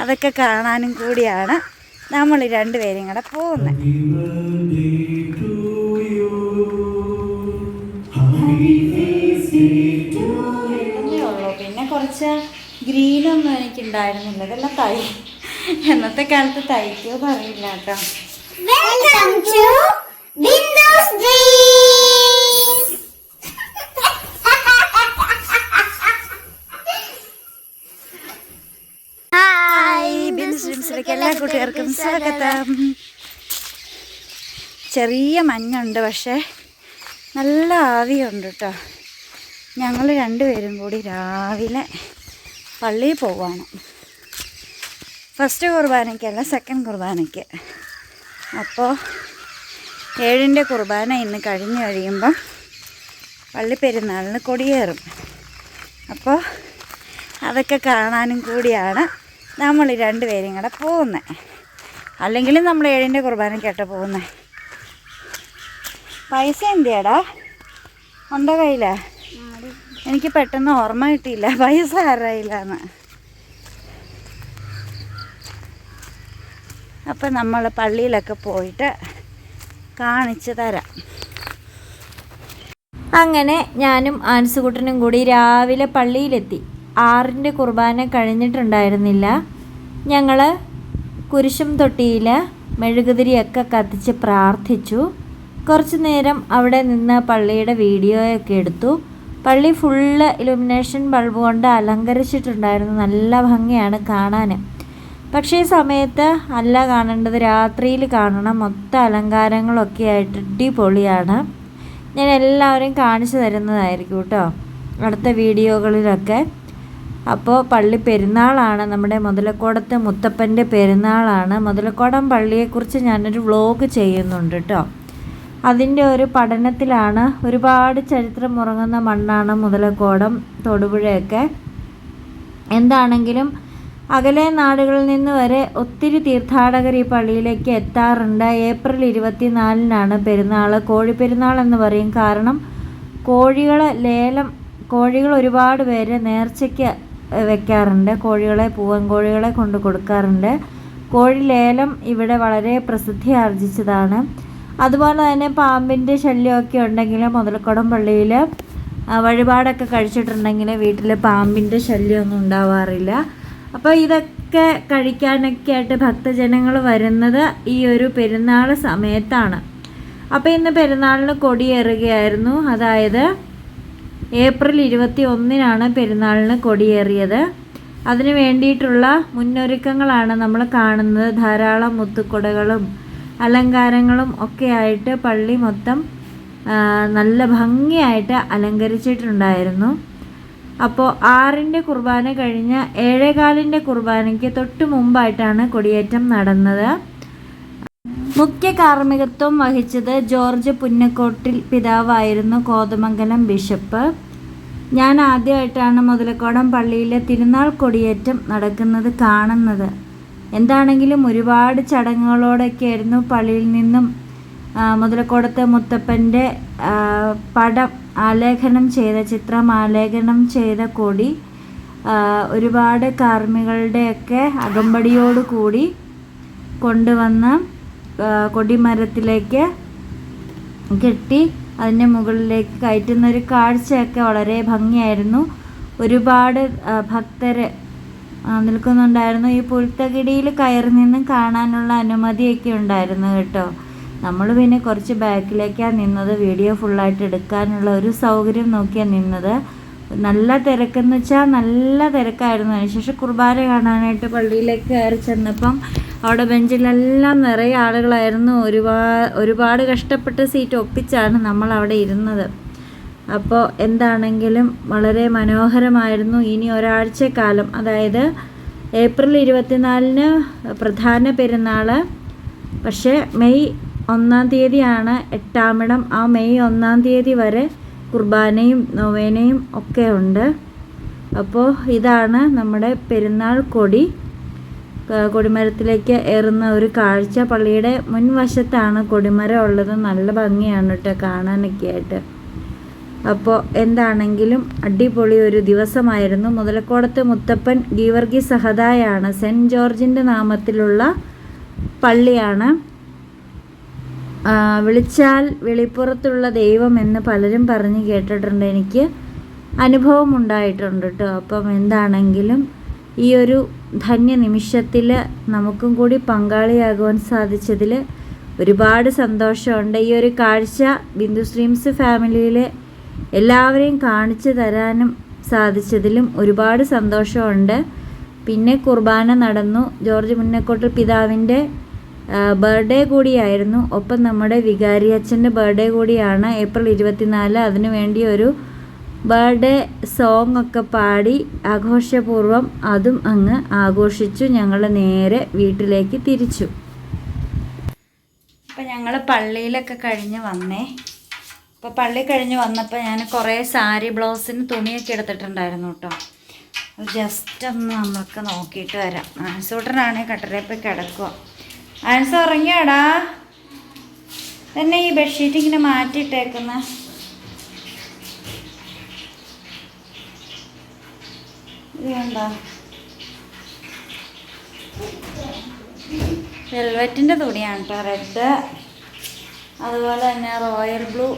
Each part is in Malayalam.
അതൊക്കെ കാണാനും കൂടിയാണ് നമ്മൾ രണ്ടുപേരും കൂടെ പോകുന്നത്. ഉള്ളൂ. പിന്നെ കുറച്ച് ഗ്രീനൊന്നും എനിക്കുണ്ടായിരുന്നില്ല. ഇതെല്ലാം തൈ. എന്നത്തെ കാലത്ത് തൈക്കോ പറയില്ല കേട്ടോ. ഡ്രീംസിലേക്ക് എല്ലാ കൂട്ടുകാർക്കും സ്വാഗതം. ചെറിയ മഞ്ഞുണ്ട് പക്ഷേ നല്ല ആവിയുണ്ട് കേട്ടോ ഞങ്ങൾ രണ്ടുപേരും കൂടി രാവിലെ പള്ളിയിൽ പോവാണ്. ഫസ്റ്റ് കുർബാനയ്ക്കല്ല സെക്കൻഡ് കുർബാനയ്ക്ക്. അപ്പോൾ ഏഴിന്റെ കുർബാന ഇന്ന് കഴിഞ്ഞ് കഴിയുമ്പം പള്ളി പെരുന്നാളിന് കൊടിയേറും. അപ്പോൾ അതൊക്കെ കാണാനും കൂടിയാണ്. നമ്മൾ രണ്ടുപേരും കൂടെ പോകുന്നത് അല്ലെങ്കിൽ നമ്മൾ ഏഴിന്റെ കുർബാനയ്ക്കാട്ടോ പോകുന്നത് പൈസ എന്തിയാടാ? ഉണ്ടോ കയ്യില? എനിക്ക് പെട്ടെന്ന് ഓർമ്മ കിട്ടിയില്ല. പൈസ ആരായില്ലാന്ന്. അപ്പം നമ്മൾ പള്ളിയിലൊക്കെ പോയിട്ട് കാണിച്ചു തരാം. അങ്ങനെ ഞാനും ആൻസുകുട്ടനും കൂടി രാവിലെ പള്ളിയിലെത്തി. ആറിന്റെ കുർബാന കഴിഞ്ഞിട്ടുണ്ടായിരുന്നില്ല. ഞങ്ങൾ കുരിശും തൊട്ടിയിൽ മെഴുകുതിരിയൊക്കെ കത്തിച്ച് പ്രാർത്ഥിച്ചു. കുറച്ച് നേരം അവിടെ നിന്ന് പള്ളിയുടെ വീഡിയോയൊക്കെ എടുത്തു. പള്ളി ഫുള്ള് ഇലുമിനേഷൻ ബൾബ് കൊണ്ട് അലങ്കരിച്ചിട്ടുണ്ടായിരുന്നു. നല്ല ഭംഗിയാണ് കാണാൻ പക്ഷേ സമയത്ത് അല്ല കാണേണ്ടത്. രാത്രിയിൽ കാണണം. മൊത്തം അലങ്കാരങ്ങളൊക്കെ ആയിട്ട് അടിപൊളിയാണ്. ഞാൻ എല്ലാവരെയും കാണിച്ചു തരുന്നതായിരിക്കും കേട്ടോ. അടുത്ത വീഡിയോകളിലൊക്കെ. അപ്പോൾ പള്ളി പെരുന്നാളാണ് നമ്മുടെ മുതലക്കോടത്തെ മുത്തപ്പന്റെ പെരുന്നാളാണ്. മുതലക്കോടം പള്ളിയെക്കുറിച്ച് ഞാനൊരു വ്ലോഗ് ചെയ്യുന്നുണ്ട് കേട്ടോ അതിന്റെ ഒരു പഠനത്തിലാണ് ഒരുപാട് ചരിത്രം ഉറങ്ങുന്ന മണ്ണാണ് മുതലക്കോടം തൊടുപുഴയൊക്കെ. എന്താണെങ്കിലും അകലെ നാടുകളിൽ നിന്ന് വരെ ഒത്തിരി തീർത്ഥാടകർ ഈ പള്ളിയിലേക്ക് എത്താറുണ്ട്. ഏപ്രിൽ ഇരുപത്തിനാലിനാണ് പെരുന്നാൾ കോഴി പെരുന്നാൾ എന്ന് പറയും. കാരണം കോഴികളെ ലേലം കോഴികൾ ഒരുപാട് പേര് നേർച്ചയ്ക്ക് വെക്കാറുണ്ട്. കോഴികളെ പൂവൻ കോഴികളെ കൊണ്ട് കൊടുക്കാറുണ്ട്. കോഴി ലേലം ഇവിടെ വളരെ പ്രസിദ്ധി ആർജിച്ചതാണ് അതുപോലെ തന്നെ പാമ്പിന്റെ ശല്യമൊക്കെ ഉണ്ടെങ്കിൽ മുതലക്കുടം പള്ളിയിൽ വഴിപാടൊക്കെ കഴിച്ചിട്ടുണ്ടെങ്കിൽ വീട്ടിൽ പാമ്പിന്റെ ശല്യമൊന്നും ഉണ്ടാവാറില്ല. അപ്പോൾ ഇതൊക്കെ കഴിക്കാനൊക്കെ ആയിട്ട് ഭക്തജനങ്ങൾ വരുന്നത് ഈ ഒരു പെരുന്നാൾ സമയത്താണ്. അപ്പോൾ ഇന്ന് പെരുന്നാളിന് കൊടിയേറുകയായിരുന്നു. അതായത് ഏപ്രിൽ ഇരുപത്തി ഒന്നിനാണ് പെരുന്നാളിന് കൊടിയേറിയത്. അതിന് വേണ്ടിയിട്ടുള്ള മുന്നൊരുക്കങ്ങളാണ് നമ്മൾ കാണുന്നത്. ധാരാളം മുത്തുക്കൊടകളും അലങ്കാരങ്ങളും ഒക്കെ ആയിട്ട് പള്ളി മൊത്തം നല്ല ഭംഗിയായിട്ട് അലങ്കരിച്ചിട്ടുണ്ടായിരുന്നു. അപ്പോൾ ആറിന്റെ കുർബാന കഴിഞ്ഞ ഏഴേകാലിന്റെ കുർബാനയ്ക്ക് തൊട്ട് മുമ്പായിട്ടാണ് കൊടിയേറ്റം നടന്നത്. മുഖ്യ കാർമ്മികത്വം വഹിച്ചത് ജോർജ് പുന്നക്കോട്ടിൽ പിതാവായിരുന്നു കോതമംഗലം ബിഷപ്പ്. ഞാൻ ആദ്യമായിട്ടാണ് മുതലക്കോടം പള്ളിയിലെ തിരുനാൾ കൊടിയേറ്റം നടക്കുന്നത് കാണുന്നത്. എന്താണെങ്കിലും ഒരുപാട് ചടങ്ങുകളോടൊക്കെ ആയിരുന്നു പള്ളിയിൽ നിന്നും മുതലക്കോടത്തെ മുത്തപ്പന്റെ പടം ആലേഖനം ചെയ്ത ചിത്രം ആലേഖനം ചെയ്ത കൊടി ഒരുപാട് കാർമ്മികളുടെയൊക്കെ അകമ്പടിയോടുകൂടി കൊണ്ടുവന്ന കൊടിമരത്തിലേക്ക് കെട്ടി അതിന്റെ മുകളിലേക്ക് കയറ്റുന്ന ഒരു കാഴ്ചയൊക്കെ വളരെ ഭംഗിയായിരുന്നു. ഒരുപാട് ഭക്തർ നിൽക്കുന്നുണ്ടായിരുന്നു. ഈ പുൽത്തകിടിയിൽ കയറി നിന്ന് കാണാനുള്ള അനുമതിയൊക്കെ ഉണ്ടായിരുന്നു കേട്ടോ. നമ്മൾ പിന്നെ കുറച്ച് ബാക്കിലേക്കാണ് നിന്നത്. വീഡിയോ ഫുള്ളായിട്ട് എടുക്കാനുള്ള ഒരു സൗകര്യം നോക്കിയാണ് നിന്നത്. നല്ല തിരക്കെന്ന് വെച്ചാൽ നല്ല തിരക്കായിരുന്നു. അതിനുശേഷം കുർബാന കാണാനായിട്ട് പള്ളിയിലേക്ക് കയറി ചെന്നപ്പം അവിടെ ബെഞ്ചിലെല്ലാം നിറയെ ആളുകളായിരുന്നു. ഒരുപാട് ഒരുപാട് കഷ്ടപ്പെട്ട് സീറ്റ് ഒപ്പിച്ചാണ് നമ്മൾ അവിടെ ഇരുന്നത്. അപ്പോൾ എന്താണെങ്കിലും വളരെ മനോഹരമായിരുന്നു ഇനി ഒരാഴ്ചക്കാലം. അതായത് ഏപ്രിൽ ഇരുപത്തിനാലിന് പ്രധാന പെരുന്നാൾ പക്ഷേ മെയ് ഒന്നാം തീയതിയാണ് എട്ടാമിടം. ആ മെയ് ഒന്നാം തീയതി വരെ കുർബാനയും നൊവേനയും ഒക്കെ ഉണ്ട്. അപ്പോൾ ഇതാണ് നമ്മുടെ പെരുന്നാൾ കൊടി. കൊടിമരത്തിലേക്ക് ഏറുന്ന ഒരു കാഴ്ച പള്ളിയുടെ മുൻവശത്താണ് കൊടിമരം ഉള്ളത്. നല്ല ഭംഗിയാണ് കേട്ടോ കാണാനൊക്കെ ആയിട്ട്. അപ്പോൾ എന്താണെങ്കിലും അടിപൊളി ഒരു ദിവസമായിരുന്നു. മുതലക്കോടത്ത് മുത്തപ്പൻ ഗീവർഗി സഹതായാണ് സെന്റ് ജോർജിന്റെ നാമത്തിലുള്ള പള്ളിയാണ്. വിളിച്ചാൽ വെളിപ്പുറത്തുള്ള ദൈവം എന്ന് പലരും പറഞ്ഞ് കേട്ടിട്ടുണ്ട്. എനിക്ക് അനുഭവം ഉണ്ടായിട്ടുണ്ട് കേട്ടോ അപ്പം എന്താണെങ്കിലും ഈ ഒരു ധന്യ നിമിഷത്തിൽ നമുക്കും കൂടി പങ്കാളിയാകുവാൻ സാധിച്ചതിൽ ഒരുപാട് സന്തോഷമുണ്ട്. ഈ ഒരു കാഴ്ച ബിന്ദു സ്ട്രീംസ് ഫാമിലിയിലെ എല്ലാവരെയും കാണിച്ചു തരാനും സാധിച്ചതിലും ഒരുപാട് സന്തോഷമുണ്ട്. പിന്നെ കുർബാന നടന്നു. ജോർജ് മുന്നക്കോട്ട് പിതാവിന്റെ ബർത്ത്ഡേ കൂടിയായിരുന്നു. ഒപ്പം നമ്മുടെ വികാരി അച്ഛന്റെ ബർത്ത്ഡേ കൂടിയാണ് ഏപ്രിൽ ഇരുപത്തിനാല്. അതിനു വേണ്ടി ഒരു ബർത്ത്ഡേ സോങ് ഒക്കെ പാടി ആഘോഷപൂർവം അതും അങ്ങ് ആഘോഷിച്ചു ഞങ്ങൾ നേരെ വീട്ടിലേക്ക് തിരിച്ചു. അപ്പം ഞങ്ങൾ പള്ളിയിലൊക്കെ കഴിഞ്ഞ് വന്നേ. അപ്പോൾ പള്ളി കഴിഞ്ഞ് വന്നപ്പോൾ ഞാൻ കുറേ സാരി ബ്ലൗസിന് തുണിയൊക്കെ എടുത്തിട്ടുണ്ടായിരുന്നു കേട്ടോ. ജസ്റ്റ് ഒന്ന് നമ്മൾക്ക് നോക്കിയിട്ട് വരാം. ആൻസൂട്ടനാണെങ്കിൽ കട്ടരയിൽ പോയി കിടക്കുക ആൻസ് ഉറങ്ങിയാടാ? തന്നെ ഈ ബെഡ്ഷീറ്റ് ഇങ്ങനെ മാറ്റിയിട്ടേക്കുന്ന. കണ്ടോ വെൽവെറ്റിന്റെ തുണിയാണ് കേട്ടോ റെഡ് അതുപോലെ തന്നെ റോയൽ ബ്ലൂ.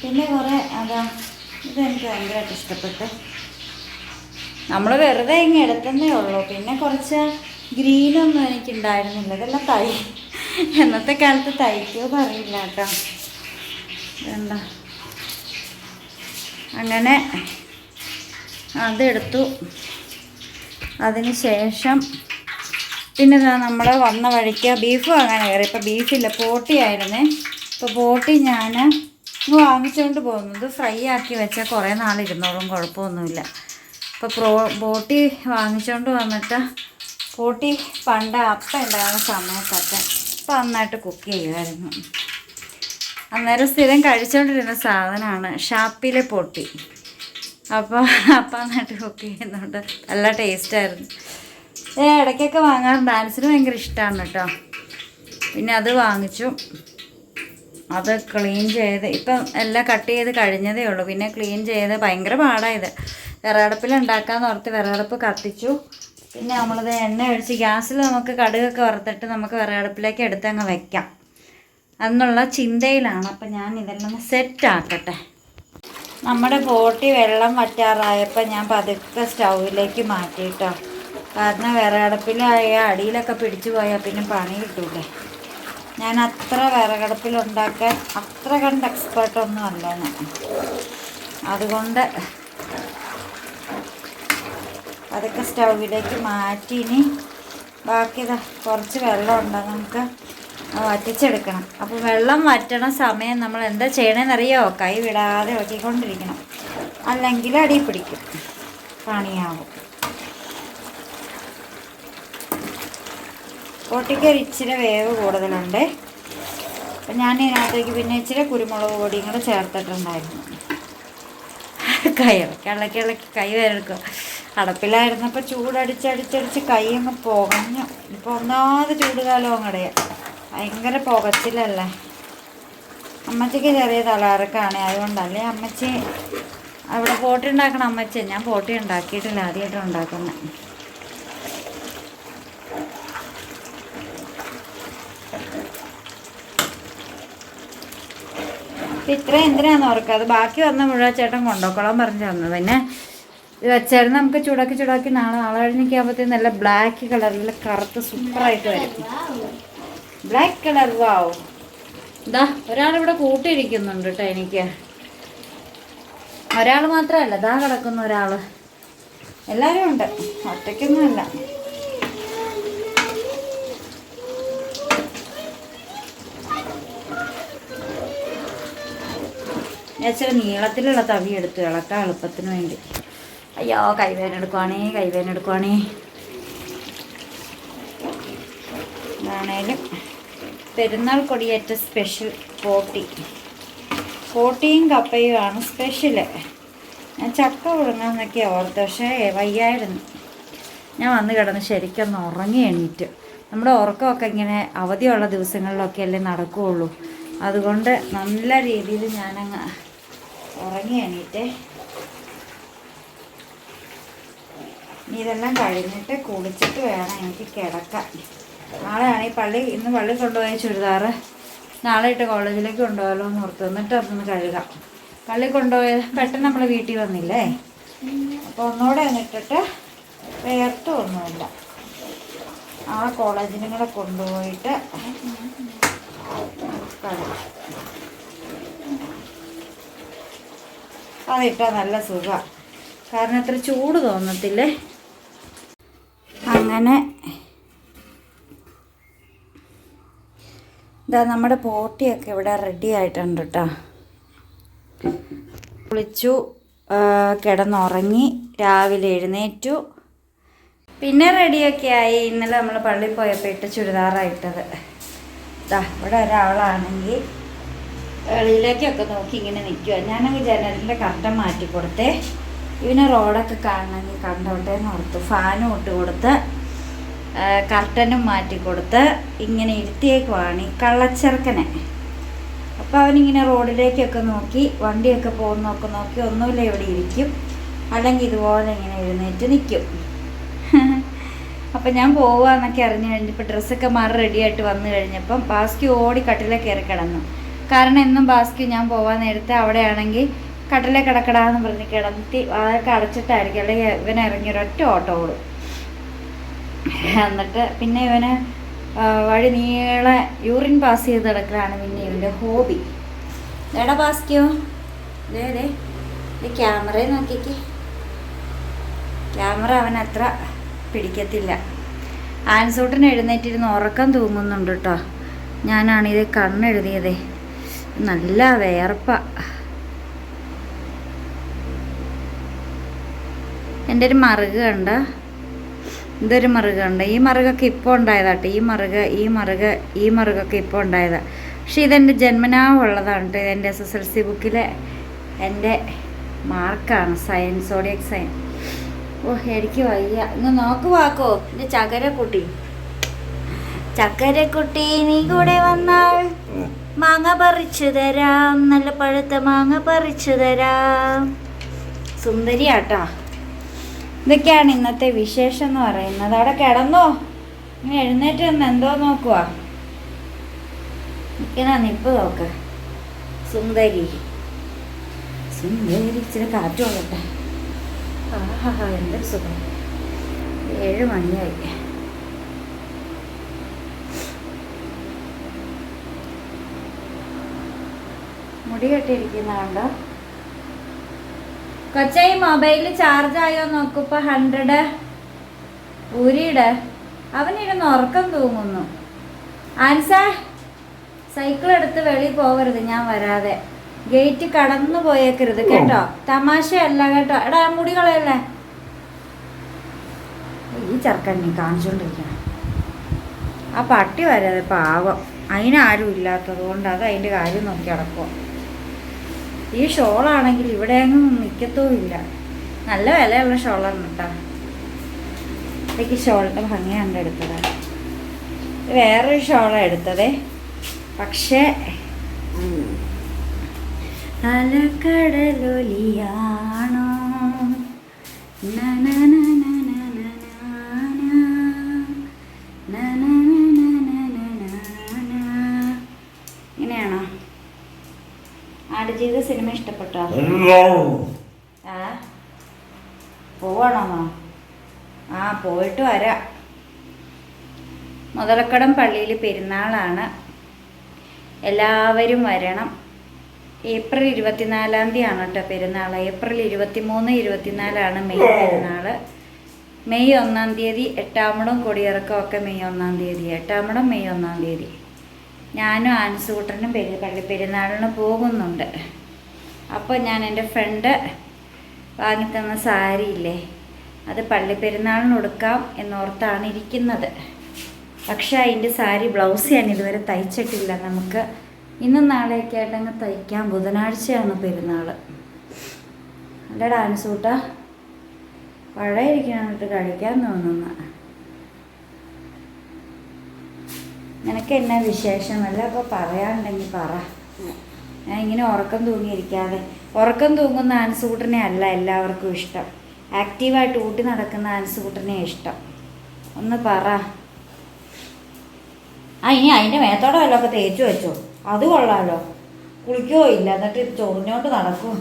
പിന്നെ കുറേ അതാ ഇതെനിക്ക് ഭയങ്കരമായിട്ട് ഇഷ്ടപ്പെട്ടു. നമ്മൾ വെറുതെ ഇങ്ങ് എടുത്തതേ ഉള്ളൂ. പിന്നെ കുറച്ച് ഗ്രീനൊന്നും എനിക്കുണ്ടായിരുന്നില്ല. ഇതെല്ലാം തൈ. എന്നത്തെ കാലത്ത് തയ്ക്കുമോ അറിയില്ല കേട്ടോ വേണ്ട. അങ്ങനെ അതെടുത്തു. അതിന് ശേഷം പിന്നെ നമ്മൾ വന്ന വഴിക്ക് ബീഫ് വാങ്ങാൻ കയറി. ഇപ്പോൾ ബീഫില്ല പോട്ടിയായിരുന്നേ. ഇപ്പോൾ പോട്ടി ഞാൻ വാങ്ങിച്ചുകൊണ്ട് പോകുന്നത് ഫ്രൈ ആക്കി വെച്ചാൽ കുറേ നാളിരുന്നോളും കുഴപ്പമൊന്നുമില്ല ഇപ്പോൾ പ്രോ ബോട്ടി വാങ്ങിച്ചുകൊണ്ട് വന്നിട്ട് പോട്ടി പണ്ട് അപ്പം ഉണ്ടാകുന്ന സമയത്തൊക്കെ ഇപ്പം നന്നായിട്ട് കുക്ക് ചെയ്യുമായിരുന്നു അന്നേരം സ്ഥിരം കഴിച്ചുകൊണ്ടിരുന്ന സാധനമാണ് ഷാപ്പിലെ പൊട്ടി. അപ്പോൾ അപ്പം നന്നായിട്ട് കുക്ക് ചെയ്യുന്നുണ്ട്. നല്ല ടേസ്റ്റായിരുന്നു ഏ ഇടയ്ക്കൊക്കെ വാങ്ങാറുണ്ട്. ഡാൻസിന് ഭയങ്കര ഇഷ്ടമാണ് കേട്ടോ. പിന്നെ അത് വാങ്ങിച്ചു. അത് ക്ലീൻ ചെയ്ത് ഇപ്പം എല്ലാം കട്ട് ചെയ്ത് കഴിഞ്ഞതേ ഉള്ളൂ. പിന്നെ ക്ലീൻ ചെയ്ത് ഭയങ്കര പാടായത് വിറകടുപ്പിൽ ഉണ്ടാക്കാമെന്ന് ഓർത്ത് വിറകടുപ്പ് കത്തിച്ചു. പിന്നെ നമ്മളത് എണ്ണ ഒഴിച്ച് ഗ്യാസിൽ നമുക്ക് കടുകൊക്കെ വറുത്തിട്ട് നമുക്ക് വിറകടുപ്പിലേക്ക് എടുത്തങ്ങ് വയ്ക്കാം എന്നുള്ള ചിന്തയിലാണ്. അപ്പം ഞാൻ ഇതെല്ലാം സെറ്റ് ആക്കട്ടെ. നമ്മുടെ പോട്ടി വെള്ളം വറ്റാറായപ്പോൾ ഞാൻ പതുക്കെ സ്റ്റൗവിലേക്ക് മാറ്റിയിട്ടോ. കാരണം വിറകടപ്പിലായ അടിയിലൊക്കെ പിടിച്ചു പോയാൽ പിന്നെ പണി കിട്ടൂലേ. ഞാൻ അത്ര വിറകടപ്പിലുണ്ടാക്കാൻ അത്ര കണ്ട് എക്സ്പേർട്ടൊന്നും അല്ല അതുകൊണ്ട് അതൊക്കെ സ്റ്റൗവിലേക്ക് മാറ്റി ഇനി ബാക്കി കുറച്ച് വെള്ളം ഉണ്ട് നമുക്ക്? വറ്റിച്ചെടുക്കണം. അപ്പോൾ വെള്ളം വറ്റണ സമയം നമ്മൾ എന്താ ചെയ്യണമെന്നറിയോ കൈ വിടാതെ ഇളക്കിക്കൊണ്ടിരിക്കണം അല്ലെങ്കിൽ അടി പിടിക്കും. പണിയാവും. പൊട്ടിക്ക് ഇച്ചിരി വേവ് കൂടുതലുണ്ട്. അപ്പം ഞാൻ ഇതിനകത്തേക്ക് പിന്നെ ഇച്ചിരി കുരുമുളക് പൊടിയും കൂടെ ചേർത്തിട്ടുണ്ടായിരുന്നു. കൈ ഇളക്കി ഇളക്കി കൈ വരക്കും അടപ്പിലായിരുന്നപ്പോൾ ചൂടടിച്ചടിച്ചടിച്ച് കൈ അങ്ങ് പുകഞ്ഞു. ഇപ്പോൾ ഒന്നാമത് ചൂടുകാലം അങ്ങടെയാ ഭയങ്കര പുകച്ചിലല്ലേ? അമ്മച്ചിക്ക് ചെറിയ തലകറക്കാണ് അതുകൊണ്ടല്ലേ അമ്മച്ചി അവിടെ പോട്ടി ഉണ്ടാക്കണം അമ്മച്ചി. ഞാൻ പോട്ടി ഉണ്ടാക്കിയിട്ടില്ല. ആദ്യമായിട്ട് ഉണ്ടാക്കുന്നത് അപ്പം ഇത്രയും എന്തിനാന്ന് ഓർക്കുക അത് ബാക്കി വന്ന മുഴുവൻ ചേട്ടൻ കൊണ്ടുപോക്കോളാൻ പറഞ്ഞു തന്നു. പിന്നെ ഇത് വെച്ചായിരുന്നു നമുക്ക് ചൂടാക്കി ചൂടാക്കി നാളെ നാളെ കഴിഞ്ഞൊക്കെ ആകുമ്പോഴത്തേക്കും നല്ല ബ്ലാക്ക് കളറിൽ കറുത്ത് സൂപ്പറായിട്ട് വരും. ബ്ലാക്ക് കളർ വാവ് ഇതാ ഒരാളിവിടെ കൂട്ടിയിരിക്കുന്നുണ്ട് കേട്ടോ എനിക്ക്. ഒരാൾ മാത്രമല്ല ഇതാ കിടക്കുന്ന ഒരാൾ എല്ലാവരും ഉണ്ട്. ഒറ്റയ്ക്കൊന്നുമല്ല. ഞാൻ ഇച്ചിരി നീളത്തിലുള്ള തവി എടുത്തു ഇളക്കാൻ എളുപ്പത്തിന് വേണ്ടി. അയ്യോ കൈവേന എടുക്കുവാണേ കൈവേന എടുക്കുവാണേ. ഇതാണേലും. പെരുന്നാൾ കൊടിയേറ്റ സ്പെഷ്യൽ കോട്ടി കോട്ടിയും കപ്പയുമാണ് സ്പെഷ്യൽ ഞാൻ ചക്ക ഉറങ്ങാമെന്നൊക്കെ ഓർത്ത് പക്ഷേ വയ്യായിരുന്നു. ഞാൻ വന്ന് കിടന്ന് ശരിക്കൊന്ന് ഉറങ്ങി എണീറ്റ്. നമ്മുടെ ഉറക്കമൊക്കെ ഇങ്ങനെ അവധിയുള്ള ദിവസങ്ങളിലൊക്കെ അല്ലേ നടക്കുകയുള്ളൂ. അതുകൊണ്ട് നല്ല രീതിയിൽ ഞാനങ്ങ് ഉറങ്ങി എണീറ്റേ. ഇതെല്ലാം കഴിഞ്ഞിട്ട് കുളിച്ചിട്ട് വേണം എനിക്ക് കിടക്കാൻ. നാളെയാണ് ഈ പള്ളി ഇന്ന് പള്ളി കൊണ്ടുപോയ ചുരിദാറ്. നാളെ ഇട്ട് കോളേജിലേക്ക് കൊണ്ടുപോകലോ എന്ന് ഓർത്ത് എന്നിട്ട് അതൊന്ന് കഴുകാം. പള്ളി കൊണ്ടുപോയ പെട്ടെന്ന് നമ്മൾ വീട്ടിൽ വന്നില്ലേ? അപ്പോൾ ഒന്നുകൂടെ എന്നിട്ടിട്ട് വേർത്തും ഒന്നുമില്ല. ആ കോളേജിനും കൂടെ കൊണ്ടുപോയിട്ട് കഴുകാം. അതിട്ടാൽ നല്ല സുഖമാണ് കാരണം അത്ര ചൂട് തോന്നത്തില്ലേ? അങ്ങനെ ഇതാ നമ്മുടെ പോട്ടിയൊക്കെ ഇവിടെ റെഡി ആയിട്ടുണ്ട് കേട്ടോ കുളിച്ചു കിടന്നുറങ്ങി രാവിലെ എഴുന്നേറ്റു. പിന്നെ റെഡിയൊക്കെ ആയി. ഇന്നലെ നമ്മൾ പള്ളിയിൽ പോയപ്പോൾ ഇട്ട് ചുരിദാറായിട്ടത്. ഇതാ ഇവിടെ ഒരാളാണെങ്കിൽ വെളിയിലേക്കൊക്കെ നോക്കി ഇങ്ങനെ നിൽക്കുക ഞാനങ്ങ് ജനലിന്റെ കർട്ടൻ മാറ്റി കൊടുത്തേ. ഇവനെ റോഡൊക്കെ കാണണമെങ്കിൽ കണ്ടോട്ടേന്ന് ഓർത്തു. ഫാനും ഇട്ട് കൊടുത്ത്. കർട്ടനും മാറ്റി കൊടുത്ത് ഇങ്ങനെ ഇരുത്തിയേക്കുവാണ് ഈ കള്ളച്ചെറുക്കനെ. അപ്പോൾ അവനിങ്ങനെ റോഡിലേക്കൊക്കെ നോക്കി വണ്ടിയൊക്കെ പോകുന്നൊക്കെ നോക്കി ഒന്നുമില്ല ഇവിടെ ഇരിക്കും. അല്ലെങ്കിൽ ഇതുപോലെ ഇങ്ങനെ എഴുന്നേറ്റ് നിൽക്കും. അപ്പം ഞാൻ പോവാന്നൊക്കെ അറിഞ്ഞു കഴിഞ്ഞപ്പോൾ ഡ്രസ്സൊക്കെ മാറി റെഡിയായിട്ട് വന്നു കഴിഞ്ഞപ്പം ബാസ്ക്യു ഓടി കട്ടിലെ കയറി കിടന്നു. കാരണം എന്നും ബാസ്ക്യു ഞാൻ പോവാൻ നേരത്തെ അവിടെയാണെങ്കിൽ കട്ടിലെ കിടക്കടാന്ന് പറഞ്ഞ് കിടത്തി അതൊക്കെ അടച്ചിട്ടായിരിക്കും. അല്ലെങ്കിൽ ഇവൻ ഒരൊറ്റ ഓട്ടോ ഓടും. എന്നിട്ട് പിന്നെ ഇവന് വഴി നീളെ യൂറിൻ പാസ് ചെയ്ത് കിടക്കലാണ് പിന്നെ ഇവന്റെ ഹോബി എടാ ബാസ്കിയോ അതെ അതെ ഈ ക്യാമറയെ നോക്കിക്കേ. ക്യാമറ അവൻ അത്ര പിടിക്കത്തില്ല. ആൻസോട്ടിന് എഴുന്നേറ്റിരുന്ന് ഉറക്കം തൂങ്ങുന്നുണ്ട് കേട്ടോ. ഞാനാണിത് കണ്ണെഴുതിയതേ. നല്ല വേർപ്പ. എന്റെ ഒരു മറുക കണ്ട? ഇതൊരു മറുകുണ്ട്. ഈ മറുകൊക്കെ ഇപ്പോൾ ഉണ്ടായതാട്ട്. ഈ മറുക ഈ മറുക ഈ മറുകൊക്കെ ഇപ്പോൾ ഉണ്ടായതാണ് പക്ഷേ ഇതെന്റെ ജന്മനാ ഉള്ളതാണ് കേട്ടോ ഇതെന്റെ എസ് എസ് എൽ സി ബുക്കിലെ എന്റെ മാർക്കാണ്. സയൻസ് സോഡിയക് സയൻ. ഓ എനിക്ക് വയ്യ. ഇന്ന് നോക്ക് വാക്കോ. എന്റെ ചകരക്കുട്ടി. ചക്കരക്കുട്ടി നീ കൂടെ വന്നാൽ മാങ്ങ പറിച്ചു തരാം. നല്ല പഴുത്ത മാങ്ങ പറിച്ചു തരാം. സുന്ദരിയാട്ടാ. ഇതൊക്കെയാണ് ഇന്നത്തെ വിശേഷം എന്ന് പറയുന്നത്. അവിടെ കിടന്നോ? ഇങ്ങനെ എഴുന്നേറ്റ് നിന്ന് എന്തോ നോക്കുക ഇങ്ങനെ നിപ്പ് നോക്ക. സുന്ദരി. സുന്ദരി ഇച്ചിരി കാറ്റ് കൊള്ളട്ടെ ആഹാ എന്തൊരു സുഖം. ഏഴ് മണിയായി. മുടി കെട്ടിയിരിക്കുന്ന കണ്ടോ? കൊച്ച ഈ മൊബൈൽ ചാർജ് ആയോ നോക്കിപ്പോ ഹൺഡ്രഡ് ഊരിയുടെ. അവനിരുന്ന് ഉറക്കം തൂങ്ങുന്നു. ആൻസ സൈക്കിൾ എടുത്ത് വെളി പോകരുത് ഞാൻ വരാതെ. ഗേറ്റ് കടന്നു പോയേക്കരുത് കേട്ടോ? തമാശയല്ല കേട്ടോ? എടാ മുടി കളയല്ലേ? ഈ ചെറുക്കൻ നീ കാണിച്ചുകൊണ്ടിരിക്കണം ആ പട്ടി വരാതെ പാവം. അതിനാരും ഇല്ലാത്തത് കൊണ്ട് അത് അതിന്റെ കാര്യം നോക്കി നടക്കും ഈ ഷോളാണെങ്കിൽ ഇവിടെ അങ്ങ് നിൽക്കത്തുമില്ല നല്ല വിലയുള്ള ഷോളാണ് കേട്ടോ എനിക്ക് ഷോളിന്റെ ഭംഗി കണ്ടെടുത്തതാണ് വേറൊരു ഷോളാണ് എടുത്തത്. പക്ഷേ അലക്കടലൊലിയാണോ ഇങ്ങനെയാണോ ആടുജീവിത സിനിമ ഇഷ്ടപ്പെട്ടോ? ആ. പോവാണോ ആ പോയിട്ട് വരാം. മുതലക്കടം പള്ളിയിൽ പെരുന്നാളാണ്. എല്ലാവരും വരണം. ഏപ്രിൽ ഇരുപത്തിനാലാം തീയതിയാണ് കേട്ടോ പെരുന്നാൾ ഏപ്രിൽ ഇരുപത്തി മൂന്ന് ഇരുപത്തിനാലാണ് മെയ് പെരുന്നാൾ മെയ് ഒന്നാം തീയതി എട്ടാമടം കൊടിയിറക്കമൊക്കെ മെയ് ഒന്നാം തീയതി. എട്ടാമടം മെയ് ഒന്നാം തീയതി. ഞാനും ആൻസൂട്ടനും പെരു പള്ളി പെരുന്നാളിന് പോകുന്നുണ്ട്. അപ്പോൾ ഞാൻ എന്റെ ഫ്രണ്ട് വാങ്ങിത്തന്ന സാരിയില്ലേ അത് പള്ളി പെരുന്നാളിന് കൊടുക്കാം എന്നോർത്താണ് ഇരിക്കുന്നത്. പക്ഷേ അതിന്റെ സാരി ബ്ലൗസ് ഞാൻ ഇതുവരെ തയ്ച്ചിട്ടില്ല. നമുക്ക് ഇന്നും നാളെയൊക്കെ ആയിട്ട് അങ്ങ് തയ്ക്കാം. ബുധനാഴ്ചയാണ് പെരുന്നാൾ അല്ലേ ഡാൻസൂട്ട പഴയിരിക്കണിട്ട് കഴിക്കാൻ തോന്നുന്ന. നിനക്ക് എന്നാ വിശേഷമല്ല അപ്പൊ പറയാനുണ്ടെങ്കിൽ പറ. ഞാൻ ഇങ്ങനെ ഉറക്കം തൂങ്ങിയിരിക്കാതെ. ഉറക്കം തൂങ്ങുന്ന ആൻസൂട്ടനെ അല്ല എല്ലാവർക്കും ഇഷ്ടം. ആക്റ്റീവായിട്ട് ഊട്ടി നടക്കുന്ന ആൻസൂട്ടനെ ഇഷ്ടം. ഒന്ന് പറ. ആ ഇനി അതിന്റെ മേത്തോടെ വല്ലതൊക്കെ തേച്ചു വെച്ചോ. അത് കൊള്ളാലോ. കുളിക്കോ ഇല്ല എന്നിട്ട് ചൊറിഞ്ഞോണ്ട് നടക്കും.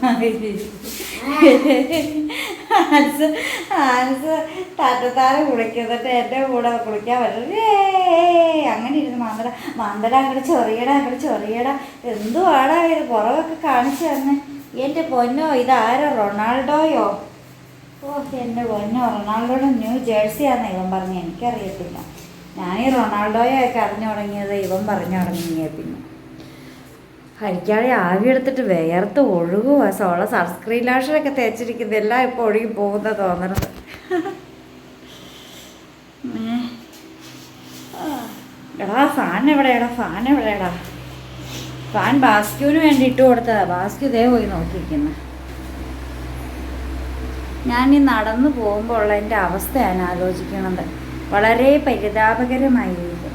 ആൻസ് ആൻസ് കുളിക്കുന്നിട്ട് കുളിക്കും എന്റെ കൂടെ കുളിക്കാൻ പറ്റും അങ്ങനെ ഇരുന്ന് മാന്തട മാന്തട അങ്ങോട്ട് ചൊറിയടാ അങ്ങോട്ട് എന്തു എന്തുവാടാ ഇത് പുറകൊക്കെ കാണിച്ചു തന്നെ. എന്റെ പൊന്നോ ഇതാരോ റൊണാൾഡോയോ? ഓ എന്റെ പൊന്നോ റൊണാൾഡോയുടെ ന്യൂ ജേഴ്സിയാന്ന് ഇവൻ പറഞ്ഞു. എനിക്കറിയത്തില്ല. ഞാൻ ഈ റൊണാൾഡോയൊക്കെ അറിഞ്ഞു തുടങ്ങിയത് ഇവൻ പറഞ്ഞു തുടങ്ങിയ പിന്നെ. കഴിക്കാതെ ആവി എടുത്തിട്ട് വേർത്ത് ഒഴുകുക സോള സൺസ്ക്രീൻ ലാഷനൊക്കെ തേച്ചിരിക്കുന്നത് എല്ലാം ഇപ്പോൾ ഒഴുകി പോകുന്ന തോന്നണത്. എടാ ഫാൻ എവിടെയാടാ? ഫാൻ എവിടെയാടാ? ഫാൻ ബാസ്ക്യൂവിന് വേണ്ടി ഇട്ട് കൊടുത്തതാ. ബാസ്ക്യു ഇതേ പോയി നോക്കിയിരിക്കുന്നു. ഞാൻ ഈ നടന്നു പോകുമ്പോൾ ഉള്ള എന്റെ അവസ്ഥയാണ് ആലോചിക്കുന്നത് വളരെ പരിതാപകരമായി ഇത്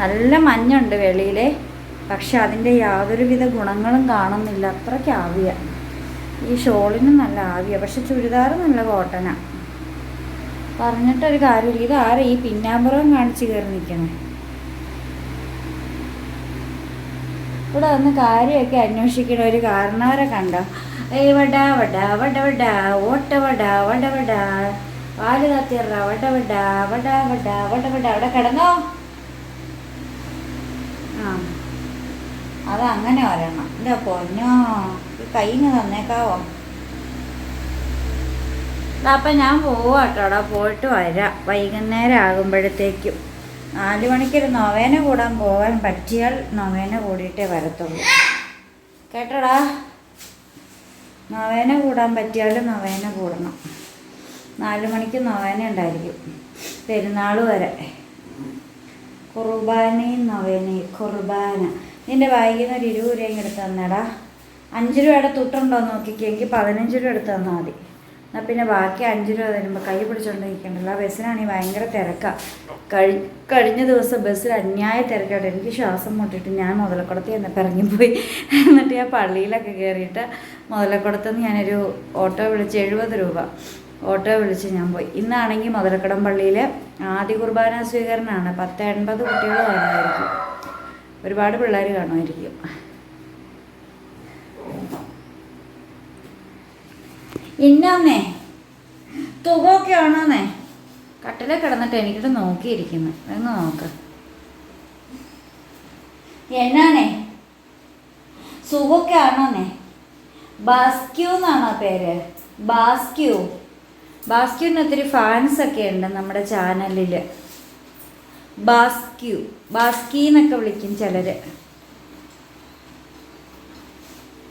നല്ല മഞ്ഞുണ്ട് വെളിയിൽ പക്ഷെ അതിന്റെ യാതൊരുവിധ ഗുണങ്ങളും കാണുന്നില്ല. അത്രയ്ക്ക് ആവിയ ഈ ഷോളിന് നല്ല ആവിയ. പക്ഷെ ചുരിദാർ നല്ല കോട്ടന. പറഞ്ഞിട്ടൊരു കാര്യമില്ല. ഇതാരാ ഈ പിന്നാമ്പുറം കാണിച്ച് കയറി നിൽക്കണേ? ഇവിടെ വന്ന് കാര്യമൊക്കെ അന്വേഷിക്കണ ഒരു കാരണവരെ കണ്ട? ഏയ് വട വട വട വട ഓട്ട വട വട വട. പാൽ കത്തിയറ വട വട വട വട വട വട. അവിടെ കിടന്നോ ആ അത് അങ്ങനെ വരണം എന്റെ പൊന്നോ കയ്യിന്ന് തന്നേക്കാവോ? അപ്പം ഞാൻ പോവാട്ടോടാ പോയിട്ട് വരാം. വൈകുന്നേരം ആകുമ്പോഴത്തേക്കും. നാല് മണിക്കൊരു നൊവേന കൂടാൻ പോകാൻ പറ്റിയാൽ നൊവേന കൂടിയിട്ടേ വരത്തുള്ളൂ. കേട്ടോടാ? നൊവേന കൂടാൻ പറ്റിയാൽ നൊവേന കൂടണം. നാല് മണിക്ക് നൊവേന ഉണ്ടായിരിക്കും. പെരുന്നാൾ വരെ. കുർബാനയും നൊവേനയും കുർബാന. നിന്റെ നിന്ന് ഒരു ഇരുപത് രൂപയും എടുത്ത് തന്നേടാ. അഞ്ച് രൂപയുടെ തുട്ടുണ്ടോ എന്ന് നോക്കിക്കെങ്കിൽ പതിനഞ്ച് രൂപ എടുത്ത് തന്നാൽ മതി. എന്നാൽ പിന്നെ ബാക്കി അഞ്ച് രൂപ തരുമ്പോൾ കൈ പിടിച്ചോണ്ട് നിൽക്കണ്ടല്ലോ. ബസ്സിനാണെങ്കിൽ ഭയങ്കര തിരക്കാണ് കഴി കഴിഞ്ഞ ദിവസം ബസ്സിൽ അന്യായ തിരക്കായിട്ട് എനിക്ക് ശ്വാസം മുട്ടിട്ട് ഞാൻ മുതലക്കുടത്ത് ചെന്നപ്പോൾ ഇറങ്ങിപ്പോയി. എന്നിട്ട് ഞാൻ പള്ളിയിലൊക്കെ കയറിയിട്ട് മുതലക്കുടത്ത് നിന്ന് ഞാനൊരു ഓട്ടോ വിളിച്ച് എഴുപത് രൂപ ഓട്ടോ വിളിച്ച് ഞാൻ പോയി. ഇന്നാണെങ്കിൽ മുതലക്കടം പള്ളിയിൽ ആദ്യ കുർബാന സ്വീകരണമാണ്. പത്ത് എൺപത് കുട്ടികൾ കാണുമായിരിക്കും ഒരുപാട് പിള്ളേർ കാണുമായിരിക്കും. ഇന്നാന്നേ? തുകയൊക്കെ ആണോന്നേ? കട്ടിലെ കിടന്നിട്ട് എനിക്കിട്ട് നോക്കിയിരിക്കുന്നു. എന്ന് നോക്ക്. എന്നാണേ സുഖമൊക്കെ ആണോന്നേ? ബാസ്ക്യൂ എന്നാണോ പേര്? ബാസ്ക്യൂ. ബാസ്ക്യൂവിന് ഒത്തിരി ഫാൻസ് ഒക്കെ ഉണ്ട് നമ്മുടെ ചാനലിൽ ബാസ്ക്യൂ ബാസ്കി എന്നൊക്കെ വിളിക്കും ചിലർ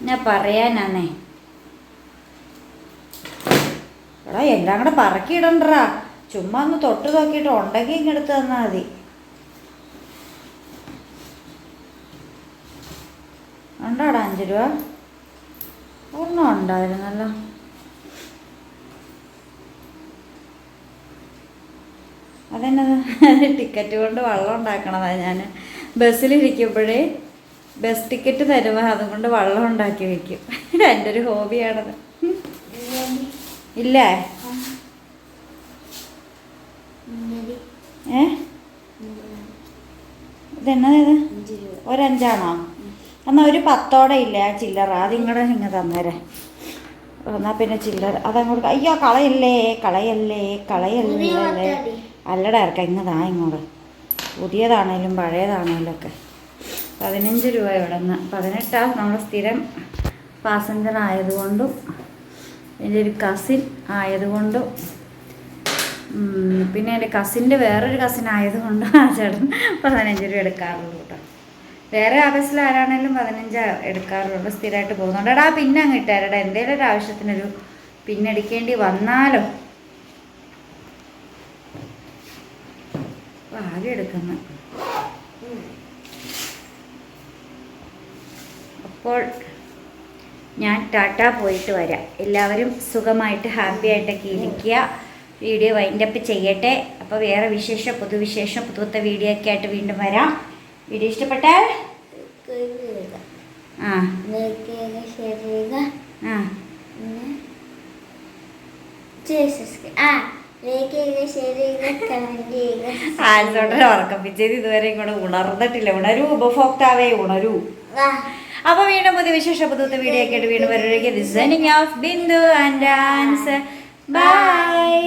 ഞാൻ പറയാനാണേ. എടാ എല്ലാം കൂടെ പറക്കിയിടണ്ടറാ ചുമ്മാ ഒന്ന് തൊട്ട് നോക്കിയിട്ട് ഉണ്ടെങ്കിൽ ഇങ്ങെടുത്ത് തന്നാൽ മതി. ഉണ്ടോടാ അഞ്ച് രൂപ? ഒന്നും ഉണ്ടായിരുന്നല്ലോ. അതെന്നത് ടിക്കറ്റ് കൊണ്ട് വെള്ളം ഉണ്ടാക്കണതാണ് ഞാൻ ബസ്സിലിരിക്കുമ്പോഴേ ബസ് ടിക്കറ്റ് തരുമ്പോൾ അതുകൊണ്ട് വെള്ളം ഉണ്ടാക്കി വെക്കും. എന്റെ ഒരു ഹോബിയാണത് ഇല്ലേ? ഏ? ഇതെന്നത് ഇത്? ഒരഞ്ചാണോ? എന്നാൽ ഒരു പത്തോടെ ഇല്ല ആ ചില്ലറ? ഇങ്ങോട്ട് ഇങ്ങ് തന്നേരെ. എന്നാൽ പിന്നെ ചില്ലറ. അതങ്ങോട്ട് അയ്യോ കളയല്ലേ കളയല്ലേ കളയല്ലേ. അല്ലടാ ഇറക്കാം ഇങ്ങതാ ഇങ്ങോട്ട്. പുതിയതാണേലും പഴയതാണേലും ഒക്കെ. പതിനഞ്ച് രൂപ ഇവിടെ നിന്ന് പതിനെട്ടാ നമ്മൾ സ്ഥിരം പാസഞ്ചർ ആയതുകൊണ്ടും എന്റെ ഒരു കസിൻ ആയതുകൊണ്ടും പിന്നെ എന്റെ കസിന്റെ വേറൊരു കസിൻ ആയതുകൊണ്ടും ആ ചേട്ടൻ പതിനഞ്ച് രൂപ എടുക്കാറുള്ളൂ കേട്ടോ. വേറെ ആവശ്യത്തിൽ ആരാണേലും പതിനഞ്ച് എടുക്കാറുള്ളൂ സ്ഥിരമായിട്ട് പോകുന്നുണ്ട്. എടാ പിന്നെ അങ്ങ് ഇട്ടാരടാ. എന്തെങ്കിലും ഒരു ആവശ്യത്തിനൊരു പിന്നടിക്കേണ്ടി വന്നാലോ? ആകെ എടുക്കുന്നു. അപ്പോൾ ഞാൻ ടാറ്റ പോയിട്ട് വരാം. എല്ലാവരും സുഖമായിട്ട് ഹാപ്പി ആയിട്ടൊക്കെ ഇരിക്കുക. വീഡിയോ വൈൻഡപ്പ് ചെയ്യട്ടെ. അപ്പോൾ വേറെ വിശേഷം പുതുവിശേഷം പുതുത്ത വീഡിയോ ഒക്കെ ആയിട്ട് വീണ്ടും വരാം. വീഡിയോ ഇഷ്ടപ്പെട്ടാൽ ആ. ആ. ഉറക്കപ്പിച്ചത് ഇതുവരെ ഇങ്ങോട്ട് ഉണർന്നിട്ടില്ല. ഉണരൂ ഉപഭോക്താവേ ഉണരൂ. അപ്പൊ വീണ്ടും പുതിയ വിശേഷ പുതുത്ത വീഡിയോ ഒക്കെ ആയിട്ട് വീണ്ടും this of Bindu and dance bye